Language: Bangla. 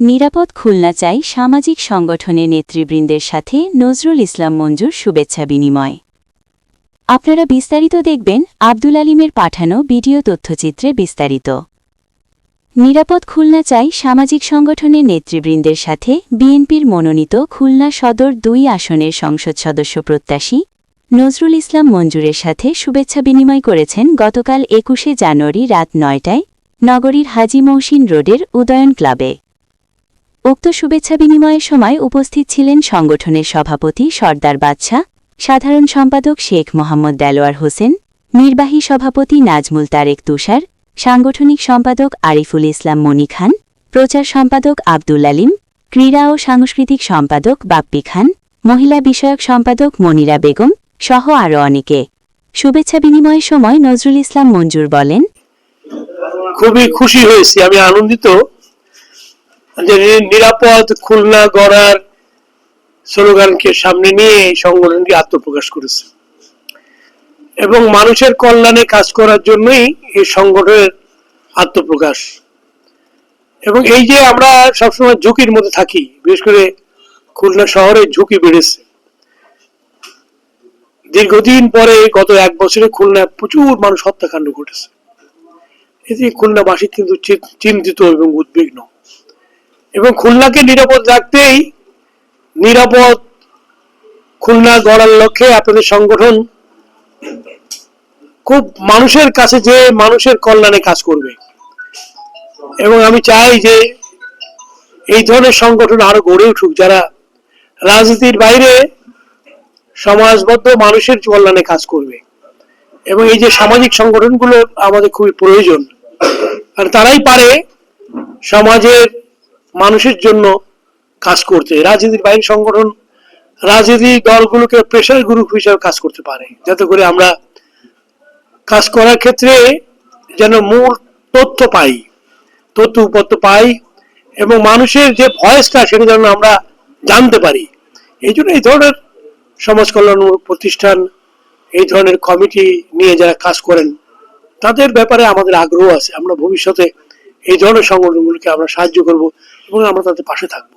নিরাপদ খুলনা চাই সামাজিক সংগঠনের নেতৃবৃন্দের সাথে নজরুল ইসলাম মঞ্জুর শুভেচ্ছা বিনিময়। আপনারা বিস্তারিত দেখবেন আব্দুল আলিমের পাঠানো ভিডিও তথ্যচিত্রে বিস্তারিত। নিরাপদ খুলনা চাই সামাজিক সংগঠনের নেতৃবৃন্দের সাথে বিএনপির মনোনীত খুলনা সদর দুই আসনের সংসদ সদস্য প্রত্যাশী নজরুল ইসলাম মঞ্জুরের সাথে শুভেচ্ছা বিনিময় করেছেন গতকাল একুশে জানুয়ারি রাত নয়টায় নগরীর হাজি মৌসিন রোডের উদয়ন ক্লাবে। উক্ত শুভেচ্ছা বিনিময়ের সময় উপস্থিত ছিলেন সংগঠনের সভাপতি সর্দার বাদশাহ, সাধারণ সম্পাদক শেখ মোহাম্মদ দেলোয়ার হোসেন, নির্বাহী সভাপতি নাজমুল তারেক তুষার, সাংগঠনিক সম্পাদক আরিফুল ইসলাম মনি খান, প্রচার সম্পাদক আব্দুল আলিম, ক্রীড়া ও সাংস্কৃতিক সম্পাদক বাপ্পি খান, মহিলা বিষয়ক সম্পাদক মনিরা বেগম সহ আরও অনেকে। শুভেচ্ছা বিনিময়ের সময় নজরুল ইসলাম মঞ্জুর বলেন, খুবই খুশি হয়েছি, আমি আনন্দিত। যে নিরাপদ, খুলনা গড়ার স্লোগানকে সামনে নিয়ে এই সংগঠনটি আত্মপ্রকাশ করেছে। এবং মানুষের কল্যাণে কাজ করার জন্যই এই সংগঠনের আত্মপ্রকাশ। এবং এই যে আমরা সবসময় ঝুঁকির মধ্যে থাকি, বিশেষ করে খুলনা শহরে ঝুঁকি বেড়েছে। দীর্ঘদিন পরে গত এক বছরে খুলনায় প্রচুর মানুষ হত্যাকাণ্ড ঘটেছে। এতে খুলনাবাসী কিন্তু চিন্তিত এবং উদ্বিগ্ন। এবং খুলনাকে নিরাপদ রাখতেই নিরাপদ খুলনা গড়ার লক্ষ্যে আপনাদের সংগঠন খুব মানুষের কাছে যে মানুষের কল্যাণে কাজ করবে। এবং আমি চাই যে এই ধরনের সংগঠন আরও গড়ে উঠুক, যারা রাজনীতির বাইরে সমাজবদ্ধ মানুষের কল্যাণে কাজ করবে। এবং এই যে সামাজিক সংগঠনগুলো আমাদের খুবই প্রয়োজন, আর তারাই পারে সমাজের মানুষের জন্য কাজ করতে, রাজনীতির বাইরে সংগঠন, রাজনীতি দলগুলোকে প্রেশার গ্রুপ হিসাবে কাজ করতে পারে। যাতে করে আমরা কাজ করার ক্ষেত্রে যেন মূল তথ্য পাই, তথ্য উপত্য পাই এবং মানুষের যে ভয়েসটা সেটা যেন আমরা জানতে পারি। এই জন্য এই ধরনের সমাজ কল্যাণমূলক প্রতিষ্ঠান, এই ধরনের কমিটি নিয়ে যারা কাজ করেন, তাদের ব্যাপারে আমাদের আগ্রহ আছে। আমরা ভবিষ্যতে এই ধরনের সংগঠনগুলোকে আমরা সাহায্য করব। এবং আমরা তাদের পাশে থাকব